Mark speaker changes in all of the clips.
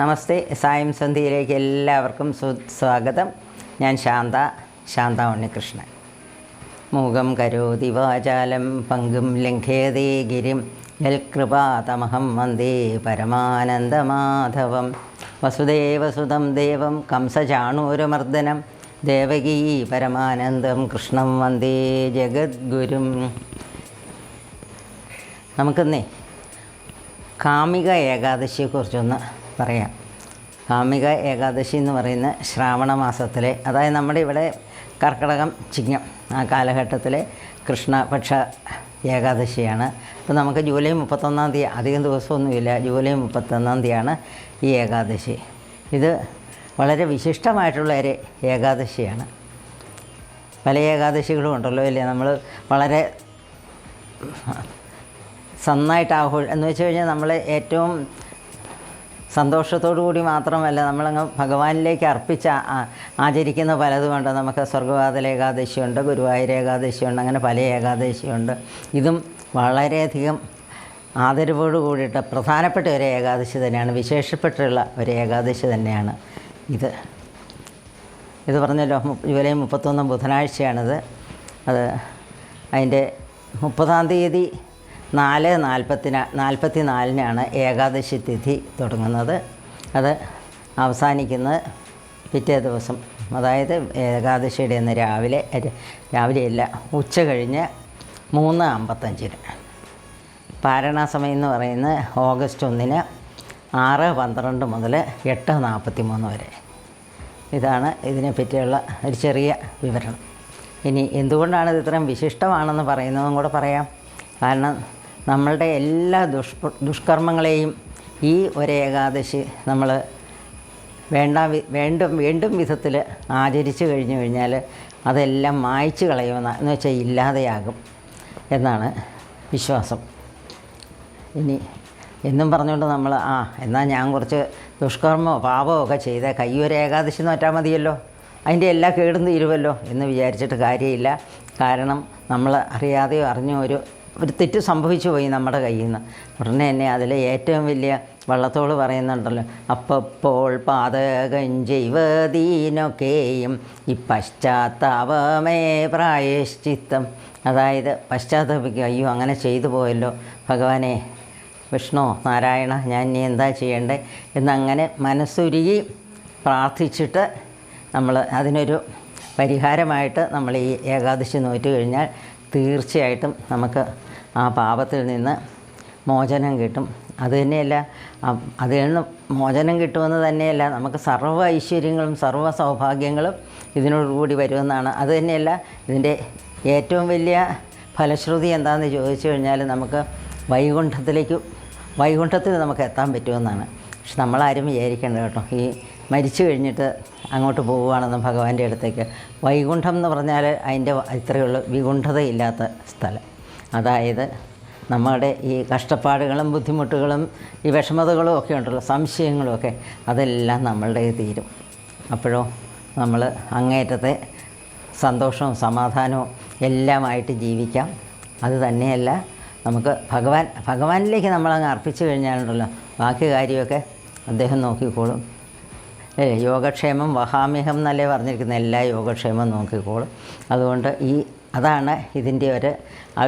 Speaker 1: നമസ്തേ സായം സന്ധ്യയിലേക്ക് എല്ലാവർക്കും സ്വാഗതം. ഞാൻ ശാന്ത ശാന്ത ഉണ്ണികൃഷ്ണൻ. മൂകം കരോതി വാചാലം പങ്കും ലംഘേതേ ഗിരിം. യൽകൃപാതമഹം വന്ദേ പരമാനന്ദമാധവം. വസുദേവസുതം ദേവം കംസചാണൂരമർദ്ദനം. ദേവകീ പരമാനന്ദം കൃഷ്ണം വന്ദേ ജഗദ്ഗുരും. നമുക്കിന്നേ കാമിക ഏകാദശിയെക്കുറിച്ചൊന്ന് പറയാം. കാമിക ഏകാദശി എന്ന് പറയുന്ന ശ്രാവണ മാസത്തിലെ അതായത് നമ്മുടെ ഇവിടെ കർക്കിടകം ചിങ്ങം ആ കാലഘട്ടത്തിലെ കൃഷ്ണപക്ഷ ഏകാദശിയാണ്. അപ്പോൾ നമുക്ക് ജൂലൈ മുപ്പത്തൊന്നാം തീയതി അധികം ദിവസമൊന്നുമില്ല ജൂലൈ മുപ്പത്തൊന്നാം തീയതിയാണ് ഈ ഏകാദശി. ഇത് വളരെ വിശിഷ്ടമായിട്ടുള്ള ഒരു ഏകാദശിയാണ്. പല ഏകാദശികളും ഉണ്ടല്ലോ ഇല്ലേ നമ്മൾ വളരെ നന്നായിട്ട് ആഘോഷം എന്ന് വെച്ച് കഴിഞ്ഞാൽ നമ്മൾ ഏറ്റവും സന്തോഷത്തോടു കൂടി മാത്രമല്ല നമ്മളങ്ങ് ഭഗവാനിലേക്ക് അർപ്പിച്ച ആചരിക്കുന്ന പലതുമുണ്ട് നമുക്ക് സ്വർഗവാതല ഏകാദശിയുണ്ട് ഗുരുവായൂർ ഏകാദശിയുണ്ട് അങ്ങനെ പല ഏകാദശിയുണ്ട്. ഇതും വളരെയധികം ആദരവോട് കൂടിയിട്ട് പ്രധാനപ്പെട്ട ഒരു ഏകാദശി തന്നെയാണ്. വിശേഷപ്പെട്ടുള്ള ഒരു ഏകാദശി തന്നെയാണ് ഇത്. ഇത് പറഞ്ഞല്ലോ ജൂലൈ മുപ്പത്തൊന്ന് ബുധനാഴ്ചയാണിത്. അത് അതിന്റെ മുപ്പതാം തീയതി നാല് നാൽപ്പത്തിന് നാൽപ്പത്തി നാലിനാണ് ഏകാദശി തിഥി തുടങ്ങുന്നത്. അത് അവസാനിക്കുന്നത് പിറ്റേ ദിവസം. അതായത് ഏകാദശിയുടെ അന്ന് രാവിലെ രാവിലെയല്ല ഉച്ച കഴിഞ്ഞ് മൂന്ന് അമ്പത്തഞ്ചിന്. പാരണാസമയം എന്ന് പറയുന്നത് ഓഗസ്റ്റ് ഒന്നിന് ആറ് പന്ത്രണ്ട് മുതൽ എട്ട് നാൽപ്പത്തി മൂന്ന് വരെ. ഇതാണ് ഇതിനെ പറ്റിയുള്ള ഒരു ചെറിയ വിവരണം. ഇനി എന്തുകൊണ്ടാണ് ഇത് ഇത്രയും വിശിഷ്ടമാണെന്ന് പറയുന്നതും കൂടെ പറയാം. കാരണം നമ്മളുടെ എല്ലാ ദുഷ് ദുഷ്കർമ്മങ്ങളെയും ഈ ഒരു ഏകാദശി നമ്മൾ വേണ്ട വേണ്ടും വേണ്ടും വിധത്തിൽ ആചരിച്ചു കഴിഞ്ഞു കഴിഞ്ഞാൽ അതെല്ലാം മായ്ച്ചു കളയുമെന്ന് എന്ന് വെച്ചാൽ ഇല്ലാതെയാകും എന്നാണ് വിശ്വാസം. ഇനി എന്നും പറഞ്ഞുകൊണ്ട് നമ്മൾ ആ എന്നാൽ ഞാൻ കുറച്ച് ദുഷ്കർമ്മമോ പാപമോ ഒക്കെ ചെയ്ത കയ്യൊരു ഏകാദശി നോറ്റാൽ മതിയല്ലോ. അതിന്റെ എല്ലാ കേടും തീരുമല്ലോ എന്ന് വിചാരിച്ചിട്ട് കാര്യമില്ല. കാരണം നമ്മൾ അറിയാതെയോ അറിഞ്ഞോ ഒരു ഒരു തെറ്റ് സംഭവിച്ചു പോയി നമ്മുടെ കയ്യിൽ നിന്ന് ഉടനെ തന്നെ അതിൽ ഏറ്റവും വലിയ വള്ളത്തോൾ പറയുന്നുണ്ടല്ലോ അപ്പപ്പോൾ പാതകം ചെയ്വതീനൊക്കെയും ഈ പശ്ചാത്താപമേ പ്രായശ്ചിത്തം. അതായത് പശ്ചാത്തപിക്കുക അയ്യോ അങ്ങനെ ചെയ്തു പോയല്ലോ. ഭഗവാനെ വിഷ്ണു നാരായണ ഞാൻ ഇനി എന്താ ചെയ്യേണ്ടേ? എന്നങ്ങനെ മനസ്സുരുകി പ്രാർത്ഥിച്ചിട്ട് നമ്മൾ അതിനൊരു പരിഹാരമായിട്ട് നമ്മൾ ഈ ഏകാദശി നോറ്റ് കഴിഞ്ഞാൽ തീർച്ചയായിട്ടും നമുക്ക് ആ പാപത്തിൽ നിന്ന് മോചനം കിട്ടും. അത് തന്നെയല്ല അതിൽ നിന്ന് മോചനം കിട്ടുമെന്ന് തന്നെയല്ല നമുക്ക് സർവ ഐശ്വര്യങ്ങളും സർവ സൗഭാഗ്യങ്ങളും ഇതിനോടുകൂടി വരുമെന്നാണ്. അത് തന്നെയല്ല ഇതിന്റെ ഏറ്റവും വലിയ ഫലശ്രുതി എന്താണെന്ന് ചോദിച്ചു കഴിഞ്ഞാൽ നമുക്ക് വൈകുണ്ഠത്തിലേക്ക് വൈകുണ്ഠത്തിൽ നമുക്ക് എത്താൻ പറ്റുമെന്നാണ്. പക്ഷെ നമ്മളാരും വിചാരിക്കേണ്ട കേട്ടോ. ഈ മരിച്ചു കഴിഞ്ഞിട്ട് അങ്ങോട്ട് പോവുകയാണെന്ന് ഭഗവാന്റെ അടുത്തേക്ക്. വൈകുണ്ഠം എന്ന് പറഞ്ഞാൽ അതിന്റെ ഇത്രയുള്ള വികുണ്ഠതയില്ലാത്ത സ്ഥലം. അതായത് നമ്മുടെ ഈ കഷ്ടപ്പാടുകളും ബുദ്ധിമുട്ടുകളും ഈ വിഷമതകളും ഒക്കെ ഉണ്ടല്ലോ സംശയങ്ങളും ഒക്കെ അതെല്ലാം നമ്മളുടെ തീരും. അപ്പോഴോ നമ്മൾ അങ്ങേറ്റത്തെ സന്തോഷവും സമാധാനവും എല്ലാമായിട്ട് ജീവിക്കാം. അത് തന്നെയല്ല നമുക്ക് ഭഗവാൻ ഭഗവാനിലേക്ക് നമ്മളങ്ങ് അർപ്പിച്ചു കഴിഞ്ഞാലുണ്ടല്ലോ ബാക്കി കാര്യമൊക്കെ അദ്ദേഹം നോക്കിക്കോളും. ഏ യോഗക്ഷേമം വഹാമ്യഹം എന്നല്ലേ പറഞ്ഞിരിക്കുന്ന എല്ലാ യോഗക്ഷേമം നോക്കിക്കോളും. അതുകൊണ്ട് ഈ അതാണ് ഇതിന്റെ ഒരു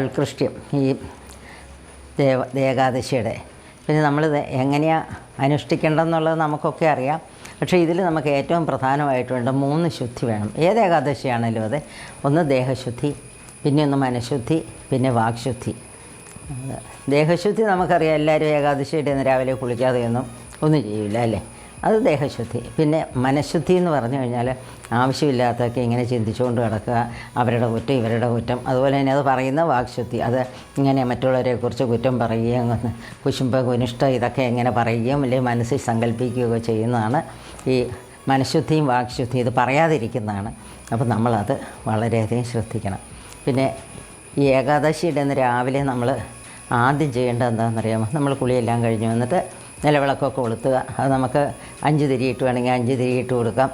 Speaker 1: ഉത്കൃഷ്ട്യം ഈ ദേവ ഏകാദശിയുടെ. പിന്നെ നമ്മൾ എങ്ങനെയാണ് അനുഷ്ഠിക്കേണ്ടതെന്നുള്ളത് നമുക്കൊക്കെ അറിയാം. പക്ഷേ ഇതിൽ നമുക്ക് ഏറ്റവും പ്രധാനമായിട്ട് വേണ്ട മൂന്ന് ശുദ്ധി വേണം. ഏത് ഏകാദശിയാണല്ലോ അതെ? ഒന്ന് ദേഹശുദ്ധി പിന്നെ ഒന്ന് മനഃശുദ്ധി പിന്നെ വാക്ശുദ്ധി. ദേഹശുദ്ധി നമുക്കറിയാം എല്ലാവരും ഏകാദശിയുടെ രാവിലെ കുളിക്കാതെയൊന്നും ഒന്നും ചെയ്യില്ല അല്ലേ? അത് ദേഹശുദ്ധി. പിന്നെ മനഃശുദ്ധി എന്ന് പറഞ്ഞു കഴിഞ്ഞാൽ ആവശ്യമില്ലാത്തതൊക്കെ ഇങ്ങനെ ചിന്തിച്ചുകൊണ്ട് കിടക്കുക അവരുടെ കുറ്റം ഇവരുടെ കുറ്റം. അതുപോലെ തന്നെ അത് പറയുന്ന വാക്ശുദ്ധി. അത് ഇങ്ങനെ മറ്റുള്ളവരെക്കുറിച്ച് കുറ്റം പറയുകയും കുശുംബ കുനിഷ്ഠ ഇതൊക്കെ എങ്ങനെ പറയുകയും അല്ലെങ്കിൽ മനസ്സിൽ സങ്കല്പിക്കുകയൊക്കെ ചെയ്യുന്നതാണ് ഈ മനഃശുദ്ധിയും വാക്ശുദ്ധിയും ഇത് പറയാതിരിക്കുന്നതാണ്. അപ്പോൾ നമ്മളത് വളരെയധികം ശ്രദ്ധിക്കണം. പിന്നെ ഈ ഏകാദശിയുടെ രാവിലെ നമ്മൾ ആദ്യം ചെയ്യേണ്ടത് എന്താണെന്നറിയാമോ? നമ്മൾ കുളിയെല്ലാം കഴിഞ്ഞ് വന്നിട്ട് നിലവിളക്കൊക്കെ കൊളുത്തുക. അത് നമുക്ക് അഞ്ച് തിരിയിട്ട് വേണമെങ്കിൽ അഞ്ച് തിരിയിട്ട് കൊടുക്കാം.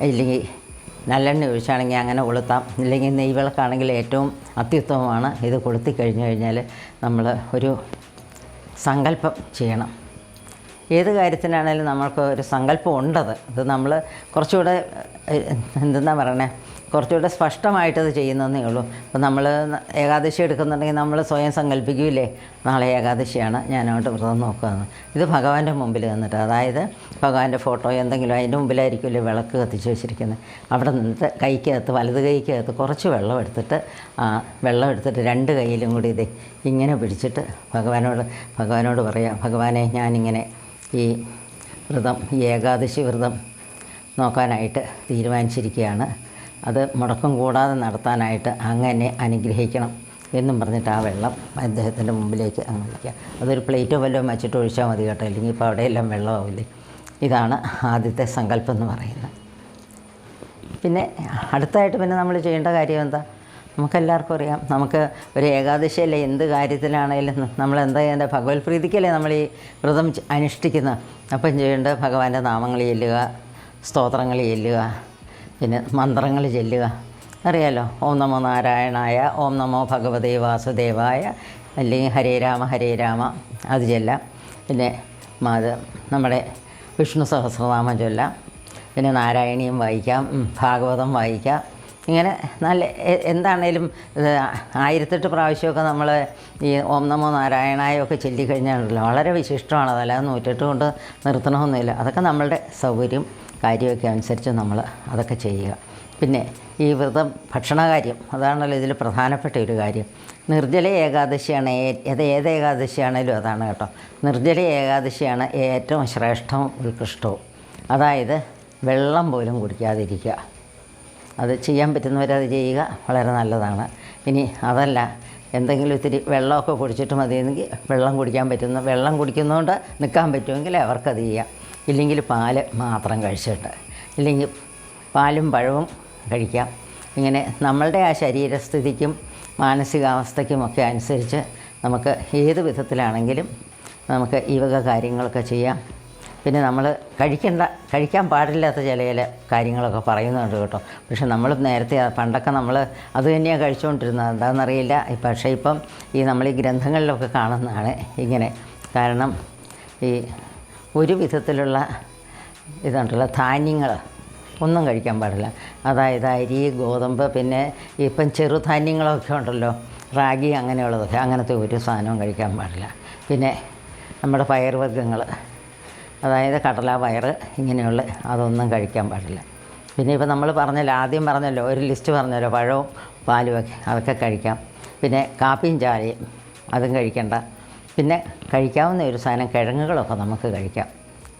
Speaker 1: ഇല്ലെങ്കിൽ നല്ലെണ്ണ ഒഴിച്ചാണെങ്കിൽ അങ്ങനെ കൊളുത്താം. ഇല്ലെങ്കിൽ നെയ്വിളക്കാണെങ്കിൽ ഏറ്റവും അത്യുത്തമമാണ് ഇത് കൊളുത്തി കഴിഞ്ഞു കഴിഞ്ഞാൽ നമ്മൾ ഒരു സങ്കല്പം ചെയ്യണം. ഏത് കാര്യത്തിനാണേലും നമ്മൾക്ക് ഒരു സങ്കല്പം ഉണ്ടത് അത് നമ്മൾ കുറച്ചുകൂടെ എന്താ എന്തെന്നാ പറയണേ? കുറച്ചുകൂടെ സ്പഷ്ടമായിട്ട് അത് ചെയ്യുന്നതേ ഉള്ളൂ. അപ്പോൾ നമ്മൾ ഏകാദശി എടുക്കുന്നുണ്ടെങ്കിൽ നമ്മൾ സ്വയം സങ്കല്പിക്കൂലേ നാളെ ഏകാദശിയാണ്. അങ്ങോട്ട് വ്രതം നോക്കുകയെന്ന് ഇത് ഭഗവാന്റെ മുമ്പിൽ നിന്നിട്ട് അതായത് ഭഗവാന്റെ ഫോട്ടോ എന്തെങ്കിലും അതിന്റെ മുമ്പിലായിരിക്കുമല്ലോ വിളക്ക് കത്തിച്ച് വെച്ചിരിക്കുന്നത് അവിടെ നിന്നിട്ട് കൈക്കകത്ത് വലത് കൈക്കകത്ത് കുറച്ച് വെള്ളം എടുത്തിട്ട് വെള്ളം എടുത്തിട്ട് രണ്ട് കൈയിലും കൂടി ഇതേ ഇങ്ങനെ പിടിച്ചിട്ട് ഭഗവാനോട് ഭഗവാനോട് പറയാം ഭഗവാനെ ഞാനിങ്ങനെ ഈ വ്രതം ഈ ഏകാദശി വ്രതം നോക്കാനായിട്ട് തീരുമാനിച്ചിരിക്കുകയാണ്. അത് മുടക്കം കൂടാതെ നടത്താനായിട്ട് അങ്ങനെ അനുഗ്രഹിക്കണം എന്നും പറഞ്ഞിട്ട് ആ വെള്ളം അദ്ദേഹത്തിന്റെ മുമ്പിലേക്ക് അങ്ങ് വയ്ക്കുക അതൊരു പ്ലേറ്റോ വല്ലതും വെച്ചിട്ട് ഒഴിച്ചാൽ മതി കേട്ടോ അല്ലെങ്കിൽ ഇപ്പോൾ അവിടെയെല്ലാം വെള്ളമാവില്ലേ? ഇതാണ് ആദ്യത്തെ സങ്കല്പം എന്ന് പറയുന്നത്. പിന്നെ അടുത്തായിട്ട് പിന്നെ നമ്മൾ ചെയ്യേണ്ട കാര്യം എന്താ? നമുക്കെല്ലാവർക്കും അറിയാം. നമുക്ക് ഒരു ഏകാദശിയല്ലേ എന്ത് കാര്യത്തിലാണേലും നമ്മൾ എന്താ ചെയ്യേണ്ടത്? ഭഗവത് പ്രീതിക്കല്ലേ നമ്മൾ ഈ വ്രതം അനുഷ്ഠിക്കുന്നത് അപ്പം ചെയ്യേണ്ടത് ഭഗവാന്റെ നാമങ്ങൾ ചെല്ലുക സ്തോത്രങ്ങൾ ചെല്ലുക പിന്നെ മന്ത്രങ്ങൾ ചെല്ലുക. അറിയാലോ? ഓം നമോ നാരായണായ ഓം നമോ ഭഗവതേ വാസുദേവായ അല്ലെങ്കിൽ ഹരേ രാമ ഹരേ രാമ അത് ചെല്ലാം. പിന്നെ മാത നമ്മുടെ വിഷ്ണു സഹസ്രനാമം ചൊല്ലാം. പിന്നെ നാരായണീയം വായിക്കാം ഭാഗവതം വായിക്കാം. ഇങ്ങനെ നല്ല എന്താണേലും ആയിരത്തെട്ട് പ്രാവശ്യമൊക്കെ നമ്മൾ ഈ ഓം നമോ നാരായണായൊക്കെ ചൊല്ലിക്കഴിഞ്ഞാണല്ലോ വളരെ വിശിഷ്ടമാണ് അതല്ലാതെ നൂറ്റെട്ട് കൊണ്ട് നിർത്തണമെന്നില്ല അതൊക്കെ നമ്മളുടെ സൗകര്യം കാര്യമൊക്കെ അനുസരിച്ച് നമ്മൾ അതൊക്കെ ചെയ്യുക. പിന്നെ ഈ വ്രതം ഭക്ഷണകാര്യം അതാണല്ലോ ഇതിൽ പ്രധാനപ്പെട്ട ഒരു കാര്യം. നിർജല ഏകാദശിയാണ് ഏത് ഏത് ഏകാദശിയാണേലും അതാണ് കേട്ടോ. നിർജല ഏകാദശിയാണ് ഏറ്റവും ശ്രേഷ്ഠവും ഉത്കൃഷ്ടവും. അതായത് വെള്ളം പോലും കുടിക്കാതിരിക്കുക. അത് ചെയ്യാൻ പറ്റുന്നവരത് ചെയ്യുക വളരെ നല്ലതാണ്. ഇനി അതല്ല എന്തെങ്കിലും ഇത്തിരി വെള്ളമൊക്കെ കുടിച്ചിട്ട് മതിയെങ്കിൽ വെള്ളം കുടിക്കാൻ പറ്റുന്ന വെള്ളം കുടിക്കുന്നതുകൊണ്ട് നിൽക്കാൻ പറ്റുമെങ്കിൽ അവർക്കത് ചെയ്യാം. ഇല്ലെങ്കിൽ പാൽ മാത്രം കഴിച്ചിട്ട് ഇല്ലെങ്കിൽ പാലും പഴവും കഴിക്കാം. ഇങ്ങനെ നമ്മളുടെ ആ ശരീരസ്ഥിതിക്കും മാനസികാവസ്ഥയ്ക്കുമൊക്കെ അനുസരിച്ച് നമുക്ക് ഏത് വിധത്തിലാണെങ്കിലും നമുക്ക് ഈ വക കാര്യങ്ങളൊക്കെ ചെയ്യാം. പിന്നെ നമ്മൾ കഴിക്കേണ്ട കഴിക്കാൻ പാടില്ലാത്ത ചില ചില കാര്യങ്ങളൊക്കെ പറയുന്നുണ്ട് കേട്ടോ. പക്ഷെ നമ്മൾ നേരത്തെ പണ്ടൊക്കെ നമ്മൾ അത് തന്നെയാണ് കഴിച്ചുകൊണ്ടിരുന്നത് എന്താണെന്നറിയില്ല പക്ഷേ ഇപ്പം ഈ നമ്മൾ ഈ ഗ്രന്ഥങ്ങളിലൊക്കെ കാണുന്നതാണ് ഇങ്ങനെ. കാരണം ഈ ഒരു വിധത്തിലുള്ള ഇതുണ്ടല്ലോ ധാന്യങ്ങൾ ഒന്നും കഴിക്കാൻ പാടില്ല. അതായത് അരി ഗോതമ്പ് പിന്നെ ഇപ്പം ചെറുധാന്യങ്ങളൊക്കെ ഉണ്ടല്ലോ റാഗി അങ്ങനെയുള്ളതൊക്കെ അങ്ങനത്തെ ഒരു സാധനവും കഴിക്കാൻ പാടില്ല. പിന്നെ നമ്മുടെ പയർവർഗങ്ങൾ അതായത് കടല വയറ് ഇങ്ങനെയുള്ള അതൊന്നും കഴിക്കാൻ പാടില്ല. പിന്നെ ഇപ്പോൾ നമ്മൾ പറഞ്ഞല്ലോ ആദ്യം പറഞ്ഞല്ലോ ഒരു ലിസ്റ്റ് പറഞ്ഞല്ലോ പഴവും പാലും ഒക്കെ അതൊക്കെ കഴിക്കാം. പിന്നെ കാപ്പിയും ചായയും അതും കഴിക്കേണ്ട. പിന്നെ കഴിക്കാവുന്ന ഒരു സാധനം കിഴങ്ങുകളൊക്കെ നമുക്ക് കഴിക്കാം.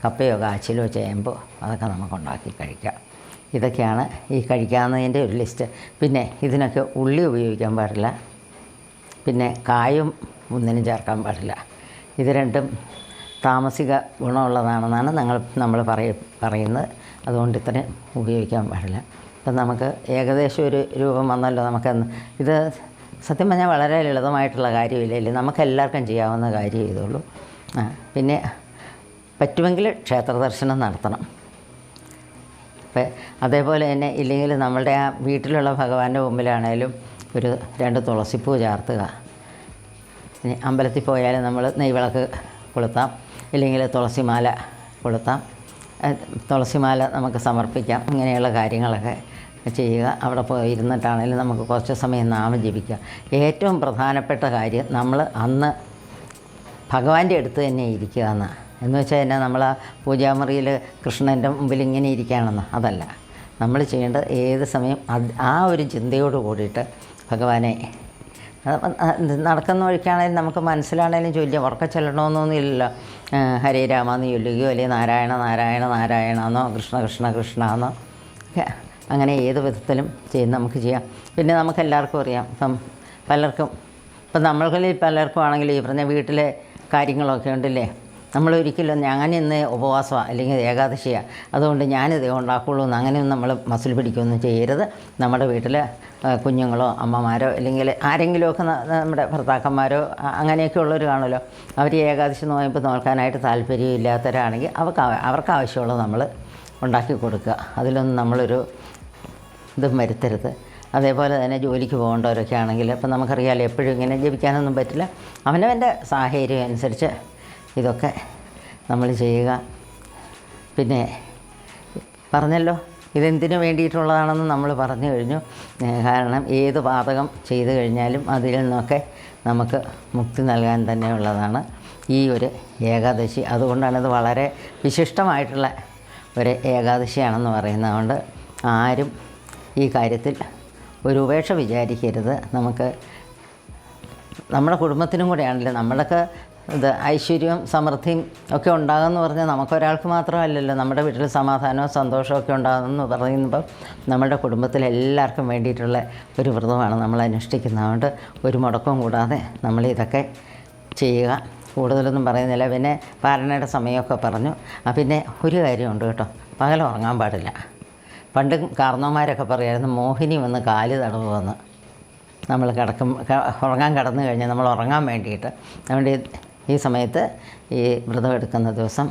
Speaker 1: കപ്പയോ കാച്ചിലോ ചേമ്പോ അതൊക്കെ നമുക്ക് ഉണ്ടാക്കി കഴിക്കാം. ഇതൊക്കെയാണ് ഈ കഴിക്കാവുന്നതിന്റെ ഒരു ലിസ്റ്റ്. പിന്നെ ഇതിനൊക്കെ ഉള്ളി ഉപയോഗിക്കാൻ പാടില്ല. പിന്നെ കായും ഒന്നിനും ചേർക്കാൻ പാടില്ല. ഇത് രണ്ടും താമസിക ഗുണമുള്ളതാണെന്നാണ് ഞങ്ങൾ നമ്മൾ പറയ പറയുന്നത്. അതുകൊണ്ട് ഇത്രയും ഉപയോഗിക്കാൻ പാടില്ല. അപ്പം നമുക്ക് ഏകദേശം ഒരു രൂപം വന്നല്ലോ നമുക്ക് ഇത് സത്യം പറഞ്ഞാൽ വളരെ ലളിതമായിട്ടുള്ള കാര്യമില്ലല്ലേ നമുക്ക് എല്ലാവർക്കും ചെയ്യാവുന്ന കാര്യം ഇതുള്ളൂ. ആ പിന്നെ പറ്റുമെങ്കിൽ ക്ഷേത്ര ദർശനം നടത്തണം. ഇപ്പം അതേപോലെ തന്നെ ഇല്ലെങ്കിൽ നമ്മളുടെ ആ വീട്ടിലുള്ള ഭഗവാന്റെ മുമ്പിലാണേലും ഒരു രണ്ട് തുളസിപ്പൂ ചാർത്തുക. അമ്പലത്തിൽ പോയാൽ നമ്മൾ നെയ്വിളക്ക് കൊളുത്താം. ഇല്ലെങ്കിൽ തുളസിമാല കൊളുത്താം. തുളസിമാല നമുക്ക് സമർപ്പിക്കാം. ഇങ്ങനെയുള്ള കാര്യങ്ങളൊക്കെ ചെയ്യുക. അവിടെ പോയി ഇരുന്നിട്ടാണെങ്കിലും നമുക്ക് കുറച്ച് സമയം നാമം ജപിക്കുക ഏറ്റവും പ്രധാനപ്പെട്ട കാര്യം നമ്മൾ അന്ന് ഭഗവാന്റെ അടുത്ത് തന്നെ ഇരിക്കുക എന്ന്. എന്ന് വെച്ചാൽ തന്നെ നമ്മൾ ആ പൂജാമുറിയിൽ കൃഷ്ണന്റെ മുമ്പിൽ ഇങ്ങനെ ഇരിക്കുകയാണെന്ന്. അതല്ല. നമ്മൾ ചെയ്യേണ്ടത് ഏത് സമയം ആ ഒരു ചിന്തയോട് കൂടിയിട്ട് ഭഗവാനെ നടക്കുന്ന വഴിക്കാണെങ്കിലും നമുക്ക് മനസ്സിലാണെങ്കിലും ചൊല്ലിയ ഉറക്ക ചെല്ലണമെന്നൊന്നുമില്ലല്ലോ ഹരേ രാമെന്ന് ചൊല്ലുകയോ അല്ലെങ്കിൽ നാരായണ നാരായണ നാരായണ എന്നോ കൃഷ്ണ കൃഷ്ണ കൃഷ്ണ എന്നോ അങ്ങനെ ഏത് വിധത്തിലും ചെയ്ത് നമുക്ക് ചെയ്യാം. പിന്നെ നമുക്ക് എല്ലാവർക്കും അറിയാം ഇപ്പം പലർക്കും ഇപ്പം നമ്മളിൽ പലർക്കും ആണെങ്കിൽ ഈ പറഞ്ഞ വീട്ടിലെ കാര്യങ്ങളൊക്കെ ഉണ്ടല്ലേ? നമ്മൾ ഒരിക്കലും ഞാൻ ഇന്ന് ഉപവാസമാണ് അല്ലെങ്കിൽ ഏകാദശിയാണ് അതുകൊണ്ട് ഞാനിത് ഉണ്ടാക്കുള്ളൂ എന്ന് അങ്ങനെയൊന്നും നമ്മൾ മസിൽ പിടിക്കുകയൊന്നും ചെയ്യരുത്. നമ്മുടെ വീട്ടിൽ കുഞ്ഞുങ്ങളോ അമ്മമാരോ അല്ലെങ്കിൽ ആരെങ്കിലുമൊക്കെ നമ്മുടെ ഭർത്താക്കന്മാരോ അങ്ങനെയൊക്കെ ഉള്ളവർ കാണുമല്ലോ. അവർ ഏകാദശി നോയമ്പോൾ നോക്കാനായിട്ട് താല്പര്യം ഇല്ലാത്തവരാണെങ്കിൽ അവർക്ക് അവർക്ക് ആവശ്യമുള്ളത് നമ്മൾ ഉണ്ടാക്കി കൊടുക്കുക. അതിലൊന്നും നമ്മളൊരു ഇതും വരുത്തരുത്. അതേപോലെ തന്നെ ജോലിക്ക് പോകേണ്ടവരൊക്കെ ആണെങ്കിൽ ഇപ്പം നമുക്കറിയാമല്ലോ എപ്പോഴും ഇങ്ങനെ ജപിക്കാനൊന്നും പറ്റില്ല. അവനവന്റെ സാഹചര്യം അനുസരിച്ച് ഇതൊക്കെ നമ്മൾ ചെയ്യുക. പിന്നെ പറഞ്ഞല്ലോ ഇതെന്തിനു വേണ്ടിയിട്ടുള്ളതാണെന്ന് നമ്മൾ പറഞ്ഞു കഴിഞ്ഞു. കാരണം ഏത് പാതകം ചെയ്തു കഴിഞ്ഞാലും അതിൽ നിന്നൊക്കെ നമുക്ക് മുക്തി നൽകാൻ തന്നെയുള്ളതാണ് ഈ ഒരു ഏകാദശി. അതുകൊണ്ടാണ് ഇത് വളരെ വിശിഷ്ടമായിട്ടുള്ള ഒരു ഏകാദശിയാണെന്ന് പറയുന്നതുകൊണ്ട് ആരും ഈ കാര്യത്തിൽ ഒരു ഉപേക്ഷ വിചാരിക്കരുത്. നമുക്ക് നമ്മുടെ കുടുംബത്തിനും കൂടെയാണല്ലോ നമ്മളൊക്കെ ഇത് ഐശ്വര്യവും സമൃദ്ധിയും ഒക്കെ ഉണ്ടാകുമെന്ന് പറഞ്ഞാൽ നമുക്കൊരാൾക്ക് മാത്രമല്ലല്ലോ. നമ്മുടെ വീട്ടിൽ സമാധാനവും സന്തോഷവും ഒക്കെ ഉണ്ടാകുമെന്ന് പറയുമ്പോൾ നമ്മുടെ കുടുംബത്തിലെ എല്ലാവർക്കും വേണ്ടിയിട്ടുള്ള ഒരു വ്രതമാണ് നമ്മൾ അനുഷ്ഠിക്കുന്നത്. അതുകൊണ്ട് ഒരു മുടക്കവും കൂടാതെ നമ്മൾ ഇതൊക്കെ ചെയ്യുക. കൂടുതലൊന്നും പറയുന്നില്ല. പിന്നെ പാരണയുടെ സമയമൊക്കെ പറഞ്ഞു. പിന്നെ ഒരു കാര്യമുണ്ട് കേട്ടോ. പകൽ ഉറങ്ങാൻ പാടില്ല. പണ്ട് കാർന്നോമാരൊക്കെ പറയുമായിരുന്നു മോഹിനി വന്ന് കാൽ തടവുമെന്ന്. നമ്മൾ കിടക്കും ഉറങ്ങാൻ കിടന്നു കഴിഞ്ഞാൽ നമ്മൾ ഉറങ്ങാൻ വേണ്ടിയിട്ട്. അതുകൊണ്ട് ഈ- സമയത്ത് ഈ വ്രതം എടുക്കുന്ന ദിവസം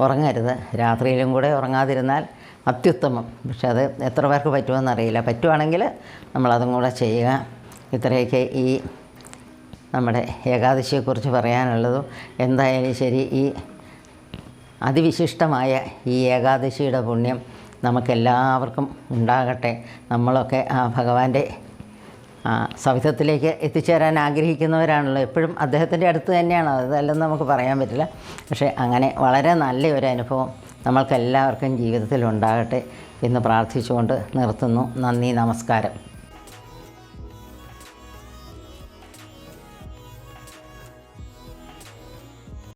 Speaker 1: ഉറങ്ങരുത്. രാത്രിയിലും കൂടെ ഉറങ്ങാതിരുന്നാൽ അത്യുത്തമം. പക്ഷെ അത് എത്ര പേർക്ക് പറ്റുമെന്നറിയില്ല പറ്റുവാണെങ്കിൽ നമ്മളതും കൂടെ ചെയ്യുക. ഇത്രയൊക്കെ ഈ നമ്മുടെ ഏകാദശിയെക്കുറിച്ച് പറയാനുള്ളതും എന്തായാലും ശരി ഈ അതിവിശിഷ്ടമായ ഈ ഏകാദശിയുടെ പുണ്യം നമുക്കെല്ലാവർക്കും ഉണ്ടാകട്ടെ. നമ്മളൊക്കെ ആ ഭഗവാന്റെ സവിധത്തിലേക്ക് എത്തിച്ചേരാൻ ആഗ്രഹിക്കുന്നവരാണല്ലോ. എപ്പോഴും അദ്ദേഹത്തിന്റെ അടുത്ത് തന്നെയാണ്? അതല്ലെന്ന് നമുക്ക് പറയാൻ പറ്റില്ല. പക്ഷേ അങ്ങനെ വളരെ നല്ല ഒരു അനുഭവം നമ്മൾക്കെല്ലാവർക്കും ജീവിതത്തിൽ ഉണ്ടാകട്ടെ എന്ന് പ്രാർത്ഥിച്ചുകൊണ്ട് നിർത്തുന്നു. നന്ദി നമസ്കാരം.